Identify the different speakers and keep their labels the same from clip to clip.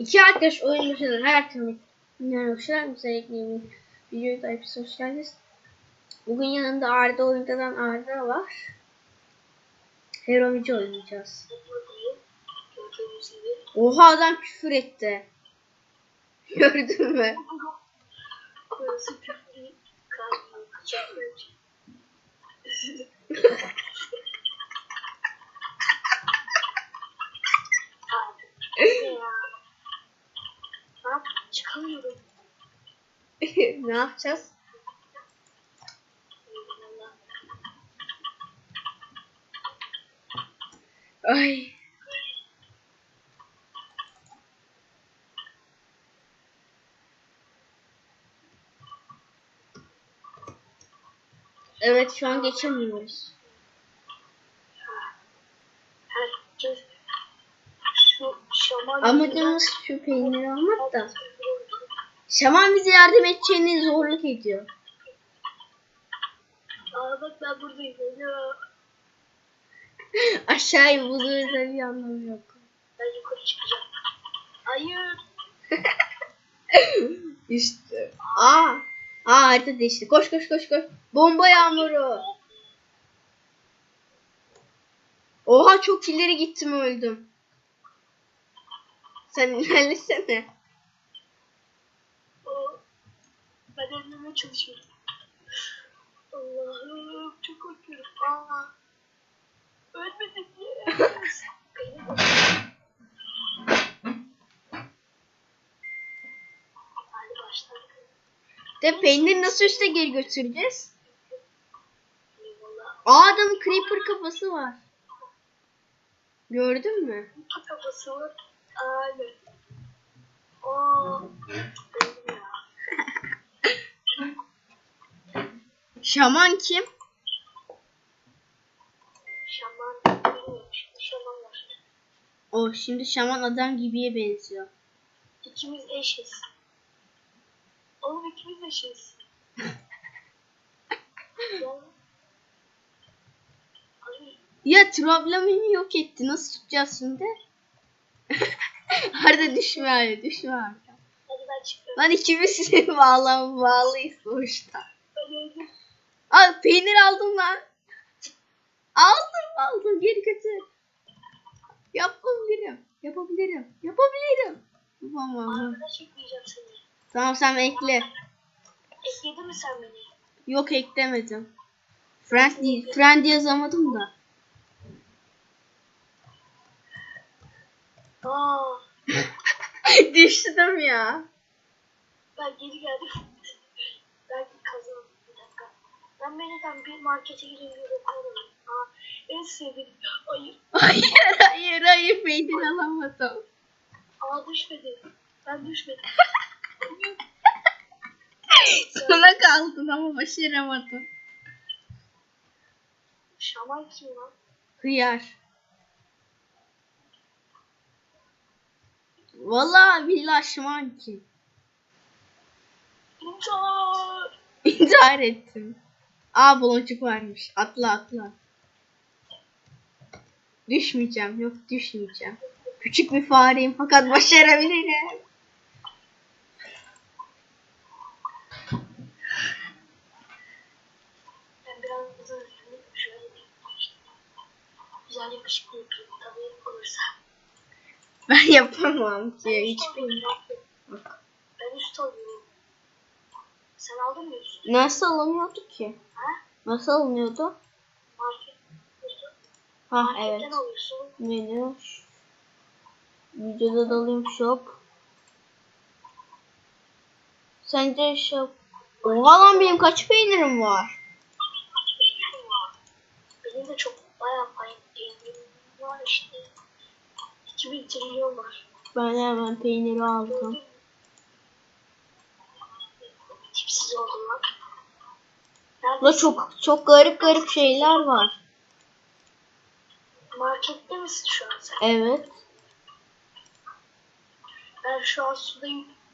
Speaker 1: İki arkadaş oyun başında her türlü mı ekleyelim videoyu da hepsi hoş geldiniz. Bugün yanında Arda oyundan Arda var. Oynayacağız.
Speaker 2: buradayım. Gördüğünüz gibi.
Speaker 1: Oha adam küfür etti. Gördün mü?
Speaker 2: Burası köprü kalbim. Çekmeci. Abi. Ne ya? Ne yap? Çıkamıyorum.
Speaker 1: ne yapacağız? Ay. Evet şu an geçemiyoruz. Amacımız şu peyniri almak da. Şaman bize yardım edeceğini zorluk ediyor.
Speaker 2: Aa bak ben buradayım. Ya.
Speaker 1: Aşağıya bulduğunuzda bir anlamı yok.
Speaker 2: Ben yukarı çıkacağım. Hayır.
Speaker 1: İşte. Aa. Aa harita değişti. Koş koş koş koş. Bomba yağmuru. Oha çok ileri gittim öldüm. Sen ilerlesene.
Speaker 2: O, ben ölmemeye çalışıyorum. Allah'ım çok korkuyorum. Aa. Ölmedik yes. Beni de- Hadi başladık.
Speaker 1: De peyniri nasıl üste geri götüreceğiz? Aa adamın creeper kafası var. Gördün mü?
Speaker 2: Kafası var. Aynen. Aa. Öldüm ya.
Speaker 1: Şaman kim?
Speaker 2: Şaman. Şimdi şaman var.
Speaker 1: O şimdi şaman adam gibiye benziyor.
Speaker 2: İkimiz eşiz. Oğlum ikimiz eşiz. ya.
Speaker 1: Trablamini yok etti. Nasıl tutacağız şimdi? Arda düşme hadi düşme Arda. Lan ikimiz bağlan bağlıyız sonuçta. Al peynir aldım lan. Aldım aldım geri götür. Yapabilirim. Yapabilirim. Yapabilirim. Yapamam.
Speaker 2: Arkadaş ekleyeceğim seni.
Speaker 1: Tamam sen ekle.
Speaker 2: Ekledin mi sen beni?
Speaker 1: Yok eklemedim. Friend değil. Friend yazamadım da.
Speaker 2: Aa,
Speaker 1: Düştüm ya.
Speaker 2: ben geri geldim. Belki kazandım. Bir dakika. Ben menüden bir markete gireyim bir bakalım. Aa, en sevdiğim. Hayır.
Speaker 1: Hayır hayır hayır peynir alamadım.
Speaker 2: Aa düşmedi. Ben düşmedim.
Speaker 1: Sona kaldın ama başaramadın.
Speaker 2: Şaman kim lan?
Speaker 1: Hıyar. Vallahi billahi şaman ki.
Speaker 2: İntihar.
Speaker 1: İntihar ettim. Aa baloncuk varmış. Atla atla. Düşmeyeceğim. Yok düşmeyeceğim. Küçük bir fareyim fakat başarabilirim.
Speaker 2: Ben
Speaker 1: yapamam ki.
Speaker 2: Ben
Speaker 1: Hiç
Speaker 2: üst alıyorum. Ben üst alıyorum. Sen aldın mı?
Speaker 1: Nasıl alınıyordu ki?
Speaker 2: Ha?
Speaker 1: Nasıl alınıyordu?
Speaker 2: Market.
Speaker 1: Ha evet.
Speaker 2: alıyorsun.
Speaker 1: Menü. Videoda dalayım shop. Sence shop. Oha lan benim kaç peynirim var?
Speaker 2: Benim de çok bayağı peynirim var işte. 2000 trilyon var.
Speaker 1: Ben hemen peyniri aldım.
Speaker 2: Gördün mü? Tipsiz oldum lan. Neredesin?
Speaker 1: çok çok garip garip şeyler var.
Speaker 2: Markette misin şu an sen?
Speaker 1: Evet.
Speaker 2: Ben şu an suda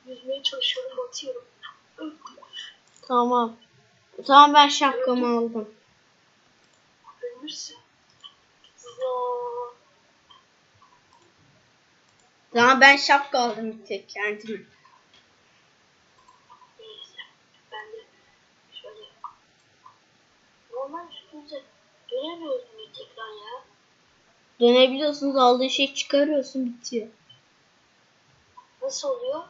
Speaker 2: yüzmeye çalışıyorum, batıyorum.
Speaker 1: Tamam. Tamam ben şapkamı aldım.
Speaker 2: Ölürsün.
Speaker 1: Ama ben şapka aldım bir tek kendime.
Speaker 2: Neyse. Ben de şöyle. Normal üstümüze dönemiyoruz mu tekrar ya?
Speaker 1: Dönebiliyorsunuz aldığın şey çıkarıyorsun bitiyor.
Speaker 2: Nasıl oluyor?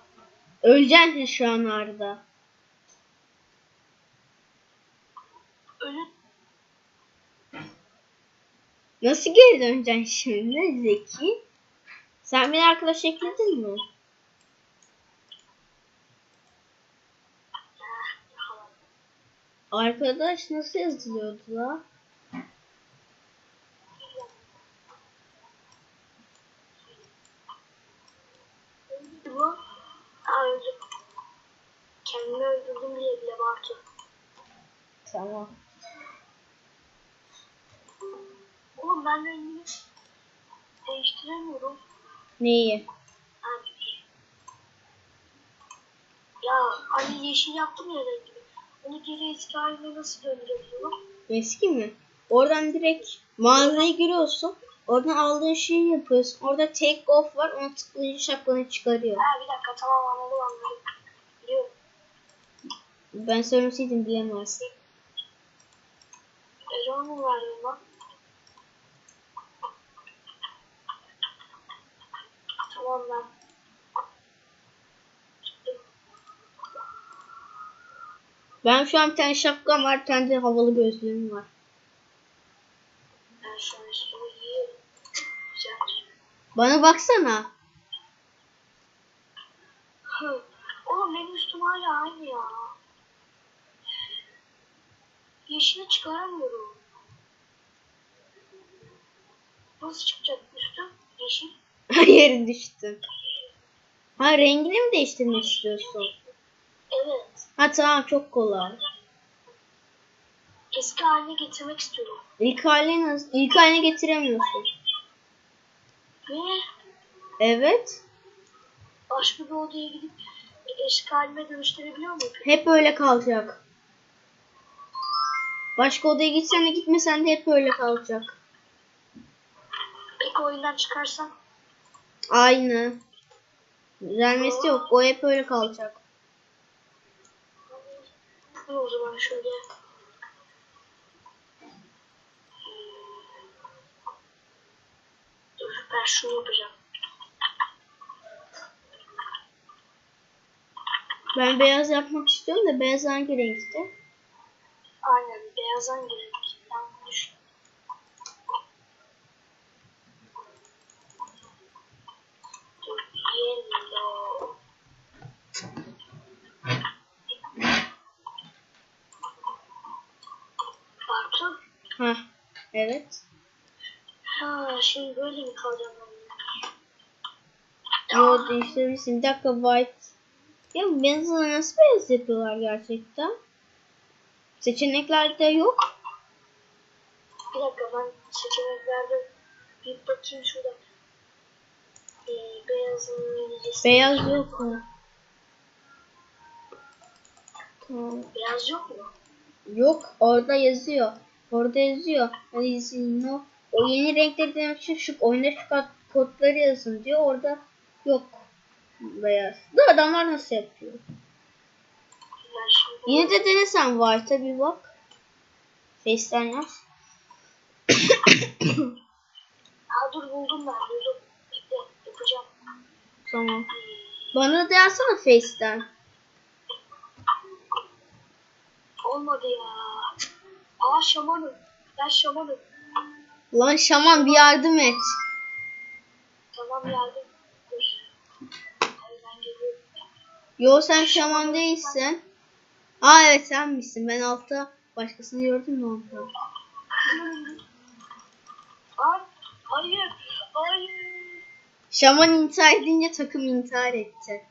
Speaker 1: Öleceksin şu an Arda.
Speaker 2: Ölü
Speaker 1: Nasıl geri döneceksin şimdi Zeki? Sen beni arkadaş ekledin mi?
Speaker 2: falan.
Speaker 1: Arkadaş nasıl yazılıyordu la?
Speaker 2: Bu. Kendimi öldürdüm diye bile Bartu.
Speaker 1: Tamam.
Speaker 2: Oğlum ben rengini değiştiremiyorum.
Speaker 1: Neyi?
Speaker 2: Ya hani yeşil yaptım ya rengini. Onu geri eski haline nasıl döndürebiliyorum?
Speaker 1: Eski mi? Oradan direkt mağazaya giriyorsun. Oradan aldığın şeyi yapıyorsun. Orada take off var. Ona tıklayınca şapkanı çıkarıyor.
Speaker 2: Ha bir dakika tamam anladım anladım. Biliyorum.
Speaker 1: Ben söylemeseydim bilemezsin.
Speaker 2: Error mu verdim lan? Tamam ben.
Speaker 1: Ben şu an bir tane şapkam var. Bir tane de havalı gözlüğüm var.
Speaker 2: Ben şu an üstümü giyiyorum. Güzel.
Speaker 1: Bana baksana.
Speaker 2: Hı. Oğlum benim üstüm hala aynı ya. Yeşili çıkaramıyorum. Nasıl çıkacak üstüm? Yeşil.
Speaker 1: Yeri düştü. Ha rengini mi değiştirmek istiyorsun?
Speaker 2: Evet.
Speaker 1: Ha tamam çok kolay.
Speaker 2: Eski haline getirmek istiyorum.
Speaker 1: İlk haline nasıl? İlk haline getiremiyorsun.
Speaker 2: Ve
Speaker 1: Evet.
Speaker 2: başka bir odaya gidip eski halime dönüştürebiliyor muyum?
Speaker 1: Hep öyle kalacak. Başka odaya gitsen de gitmesen de hep öyle kalacak.
Speaker 2: Peki oyundan çıkarsam?
Speaker 1: Aynı. Düzelmesi yok. O hep öyle kalacak.
Speaker 2: Dur o zaman şöyle. Dur ben şunu yapacağım.
Speaker 1: Ben beyaz yapmak istiyorum da beyaz hangi renkte?
Speaker 2: Aynen beyazdan girelim. Ben bunu düşün. Dur yellow. Bartu.
Speaker 1: Ha, evet.
Speaker 2: Ha şimdi böyle mi kalacağım ben?
Speaker 1: Yo değiştirebilirsin. Bir dakika white. Ya beyazı nasıl beyaz yapıyorlar gerçekten? Seçeneklerde yok.
Speaker 2: Bir dakika ben seçeneklerde bir bakayım şurada. Ee, beyazın İngilizcesi.
Speaker 1: Beyaz yok mu? Tamam.
Speaker 2: Beyaz yok mu?
Speaker 1: Yok orada yazıyor. Orada yazıyor. Hani no. O yeni renkleri için şu oyunda şu kod- kodları yazın diyor. Orada yok. Beyaz. Bu adamlar nasıl yapıyor? Yine de denesen White'a bir bak. Face'ten yaz.
Speaker 2: Ha dur buldum ben buldum. Bekle yapacağım.
Speaker 1: Tamam. Bana da yazsana Face'ten.
Speaker 2: Olmadı ya. Aa şamanım. Ben şamanım.
Speaker 1: Lan şaman bir yardım et.
Speaker 2: Tamam yardım. Dur. Hadi ben geliyorum.
Speaker 1: Yo sen şaman değilsin. Aa evet sen misin? Ben altta başkasını gördüm de ondan.
Speaker 2: Ay, hayır. Hayır.
Speaker 1: Şaman intihar edince takım intihar etti.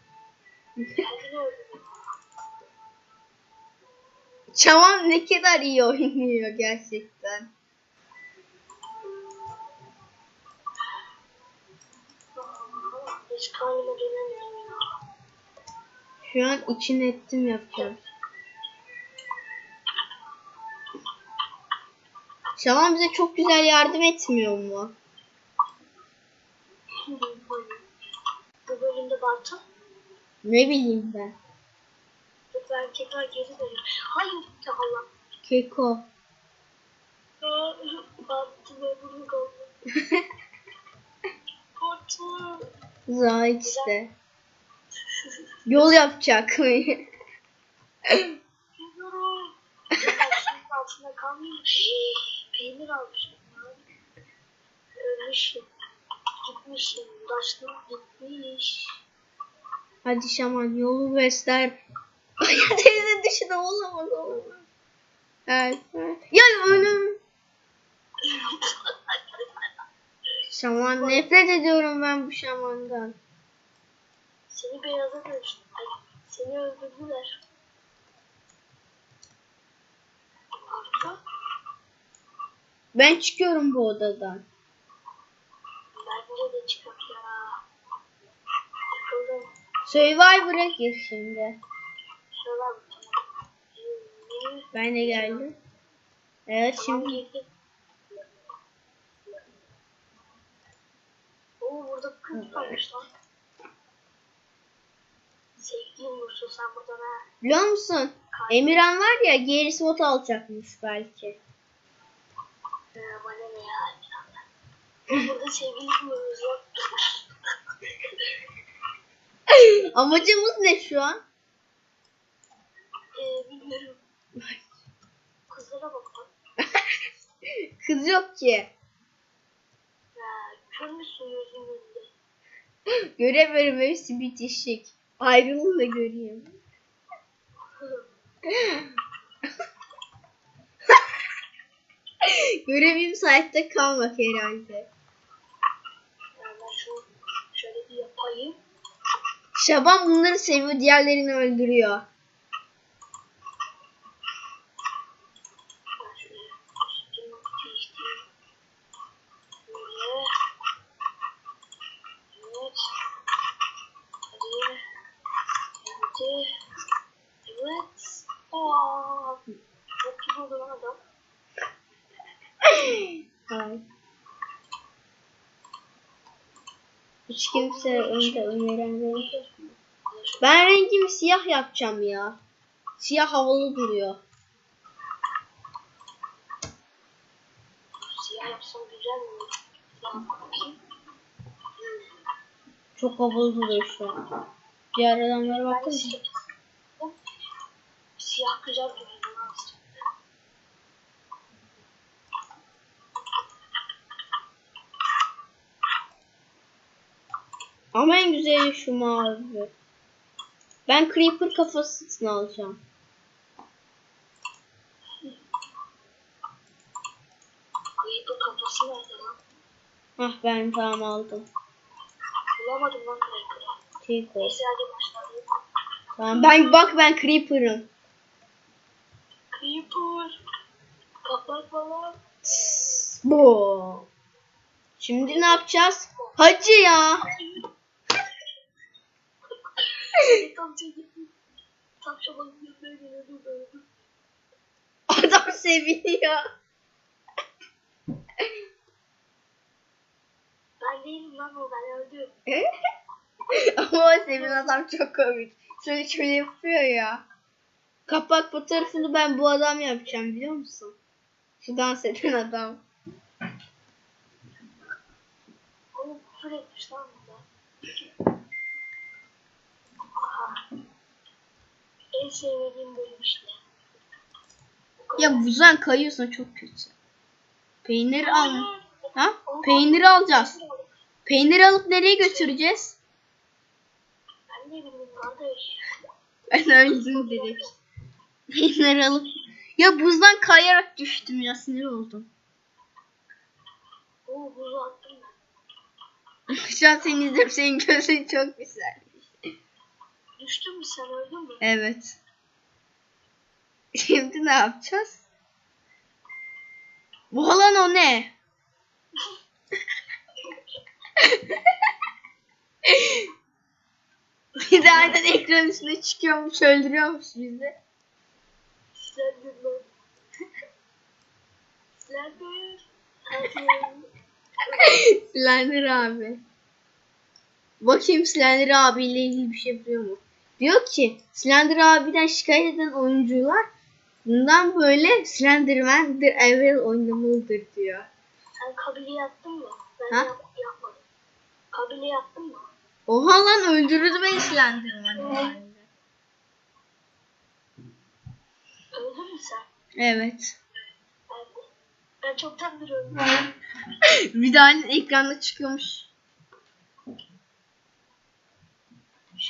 Speaker 2: Kendini öldürdüm.
Speaker 1: Şaman ne kadar iyi oynuyor gerçekten.
Speaker 2: Hiç ya.
Speaker 1: Şu an için ettim yapacağım. Şaman bize çok güzel yardım etmiyor mu?
Speaker 2: bu bölümde Bartu?
Speaker 1: Ne bileyim ben.
Speaker 2: Tekrar geri dönüyorum. Hayır Allah.
Speaker 1: Keko.
Speaker 2: Bartu ve bunu kaldı. Bartu.
Speaker 1: Zahit işte. Yol yapacak.
Speaker 2: Ben şunun altında. Hii, Peynir almışım. Ölmüşüm. Gitmişim. Uğraştım gitmiş.
Speaker 1: Hadi şaman yolu göster. Teyze dışında olamaz olamaz. Evet. evet. Ya önüm. Şaman nefret ediyorum ben bu şamandan.
Speaker 2: Seni beyaza dönüştüm. Seni öldürdüler.
Speaker 1: Ben çıkıyorum bu odadan.
Speaker 2: bence de çıkart ya.
Speaker 1: Survivor'a gir şimdi. Ben de geldim. Evet şimdi.
Speaker 2: Oo burada kız kalmış lan. Sevgili vursun sen buradan ha.
Speaker 1: Biliyor musun? Emirhan var ya geri spot alacakmış belki.
Speaker 2: Ee, bana ne ya? Oğlum Burada sevgili vuruyoruz lan.
Speaker 1: Amacımız ne şu an?
Speaker 2: Ee, bilmiyorum. Kızlara bak lan.
Speaker 1: Kız yok ki.
Speaker 2: Ya kör müsün gözünün önünde?
Speaker 1: Göremiyorum hepsi bitişik. Ayrılın da göreyim. Görevim saatte kalmak herhalde.
Speaker 2: Yani ben şunu şöyle bir yapayım.
Speaker 1: Şaban bunları seviyor, diğerlerini öldürüyor.
Speaker 2: Ben şöyle üstümü değiştireyim. Böyle. Evet. Hadi. Hadi. Evet. Aa. Çok gibi oldu lan adam.
Speaker 1: Ay. Hiç kimse önde öneren renk. Ben rengimi siyah yapacağım ya. Siyah havalı duruyor.
Speaker 2: Siyah yapsam güzel mi?
Speaker 1: Çok havalı duruyor şu an. Diğer adamlara bakın.
Speaker 2: siyah. Siyah güzel duruyor.
Speaker 1: Ama en güzeli şu mavi. Ben Creeper kafasını alacağım.
Speaker 2: Creeper kafası nerede lan?
Speaker 1: Hah ben tamam aldım.
Speaker 2: Bulamadım lan Creeper'ı.
Speaker 1: Tiko.
Speaker 2: Neyse hadi başlayalım.
Speaker 1: Tamam ben bak ben Creeper'ım.
Speaker 2: Creeper. Kapak falan.
Speaker 1: Bu. Şimdi ne yapacağız? Hacı ya.
Speaker 2: Tam gibi. Tam şabanın yanına geliyordu böyle.
Speaker 1: Adam seviniyor.
Speaker 2: Ben değilim lan o ben öldüm.
Speaker 1: Ama o sevin adam çok komik. Şöyle şöyle yapıyor ya. Kapak fotoğrafını ben bu adam yapacağım biliyor musun? Şu dans eden adam.
Speaker 2: Onu küfür etmiş lan burada. Aha. En sevmediğim bölüm işte.
Speaker 1: Ya buzdan kayıyorsa çok kötü. Peynir al. Ha? Peynir alacağız. Peynir alıp nereye götüreceğiz?
Speaker 2: Ben ne bileyim kardeş.
Speaker 1: Ben öldüm direkt. Peynir alıp. Ya buzdan kayarak düştüm ya sinir oldum.
Speaker 2: Oo buzu attım ben.
Speaker 1: Şu an seni izliyorum. Senin gözün çok güzel.
Speaker 2: Düştün mü sen öldün mü?
Speaker 1: Evet. Şimdi ne yapacağız? Bu alan o ne? Bir de aynen ekran üstüne çıkıyormuş, öldürüyormuş bizi.
Speaker 2: Slender lan. Slender.
Speaker 1: Slender abi. Bakayım Slender abiyle ilgili bir şey yapıyor mu? Diyor ki Slender abiden şikayet eden oyuncular bundan böyle Slenderman The Evil oynamalıdır diyor.
Speaker 2: Sen kabile yaptın mı? Ben
Speaker 1: Ha?
Speaker 2: yap, yapmadım. Kabile yaptın mı?
Speaker 1: Oha lan öldürürdü beni Slenderman. herhalde.
Speaker 2: Öldün mü sen?
Speaker 1: Evet.
Speaker 2: Ben, ben çoktandır öldüm.
Speaker 1: bir daha ekranda çıkıyormuş.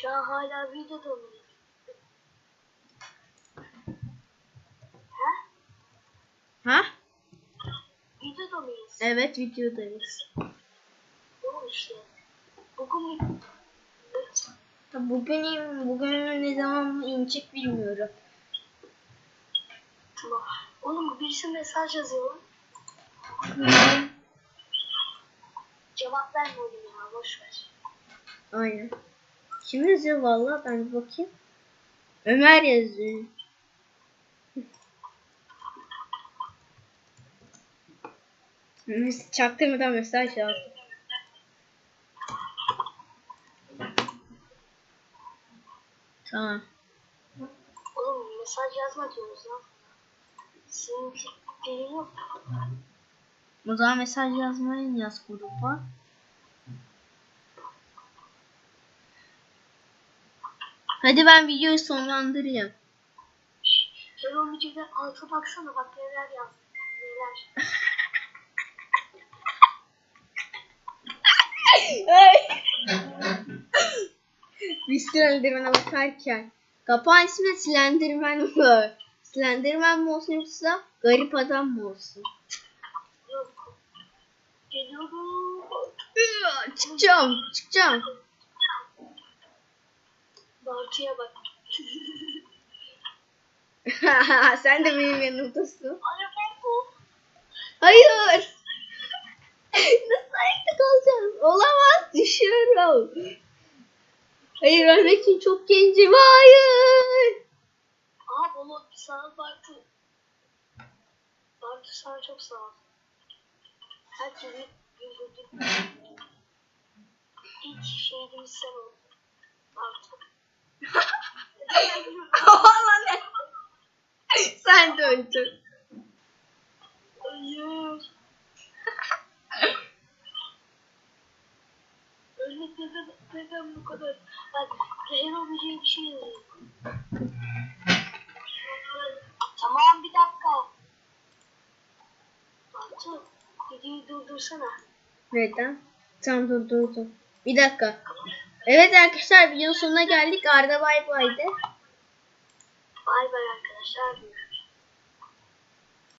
Speaker 2: Şu an hala videoda mıyız? Ha?
Speaker 1: Ha?
Speaker 2: Videoda mıyız?
Speaker 1: Evet videodayız.
Speaker 2: Doğru işte. Bugün bir...
Speaker 1: Bu benim bugün ne zaman inecek bilmiyorum.
Speaker 2: Tamam. Oğlum birisi mesaj yazıyor lan. Cevap verme oğlum ya boş ver.
Speaker 1: Aynen. Kim yazıyor valla ben bir bakayım. Ömer yazıyor. Çaktırmadan mesaj yazdı. Tamam.
Speaker 2: Oğlum mesaj yazma diyoruz lan. Senin dilin yok.
Speaker 1: O zaman mesaj yazmayın yaz gruba. Hadi ben videoyu sonlandırayım.
Speaker 2: Sen o videoda alta baksana bak neler yazdı. Neler.
Speaker 1: Biz Slenderman'a bakarken. Kapağın ismi Slenderman mı? Slenderman mı olsun yoksa garip adam mı olsun?
Speaker 2: Yok. Geliyorum.
Speaker 1: Çıkacağım, çıkacağım.
Speaker 2: Bartu'ya bak.
Speaker 1: Sen de benim yanımdasın. Hayır. Nasıl ayakta kalacağız? Olamaz. Düşüyorum. Hayır ölmek için çok gencim. Hayır.
Speaker 2: Aa sağ ol Bartu. Bartu sana çok sağ ol. Herkesi güldürdün. İlk şehidimiz sen oldun. Bartu.
Speaker 1: Valla ne? Sen de öldün.
Speaker 2: Hayır. Ölmek neden, neden bu kadar? Bak, Rehero bir bir şey. Tamam bir dakika. Bartu, videoyu durdursana.
Speaker 1: Neden? Tam durdurdum. Bir dakika. Evet arkadaşlar videonun sonuna geldik. Arda bay bay de.
Speaker 2: Bay bay arkadaşlar.